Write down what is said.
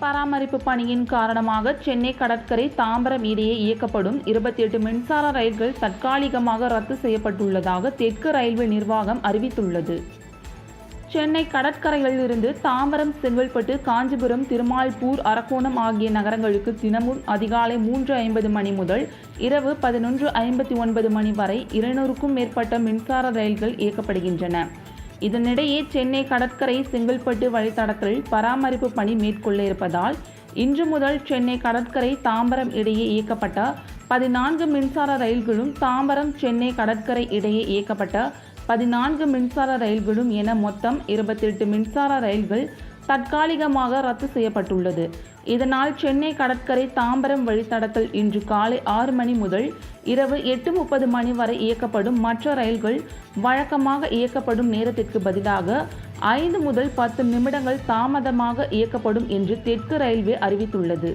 பராமரிப்பு பணியின் காரணமாக சென்னை கடற்கரை தாம்பரம் இடையே இயக்கப்படும் இருபத்தி எட்டு மின்சார ரயில்கள் தற்காலிகமாக ரத்து செய்யப்பட்டுள்ளதாக தெற்கு ரயில்வே நிர்வாகம் அறிவித்துள்ளது. சென்னை கடற்கரையிலிருந்து தாம்பரம் செங்கல்பட்டு காஞ்சிபுரம் திருமால்பூர் அரக்கோணம் ஆகிய நகரங்களுக்கு தினமும் அதிகாலை மூன்று ஐம்பது மணி முதல் இரவு பதினொன்று ஐம்பத்தி ஒன்பது மணி வரை இருநூறுக்கும் மேற்பட்ட மின்சார ரயில்கள் இயக்கப்படுகின்றன. இதனிடையே சென்னை கடற்கரை செங்கல்பட்டு வழித்தடத்தில் பராமரிப்பு பணி மேற்கொள்ள இருப்பதால் இன்று முதல் சென்னை கடற்கரை தாம்பரம் இடையே இயக்கப்பட்ட பதினான்கு மின்சார ரயில்களும் தாம்பரம் சென்னை கடற்கரை இடையே இயக்கப்பட்ட பதினான்கு மின்சார ரயில்களும் என மொத்தம் இருபத்தெட்டு மின்சார ரயில்கள் தற்காலிகமாக ரத்து செய்யப்பட்டுள்ளது. இதனால் சென்னை கடற்கரை தாம்பரம் வழித்தடத்தில் இன்று காலை ஆறு மணி முதல் இரவு எட்டு முப்பது மணி வரை இயக்கப்படும் மற்ற ரயில்கள் வழக்கமாக இயக்கப்படும் நேரத்திற்கு பதிலாக ஐந்து முதல் பத்து நிமிடங்கள் தாமதமாக இயக்கப்படும் என்று தெற்கு ரயில்வே அறிவித்துள்ளது.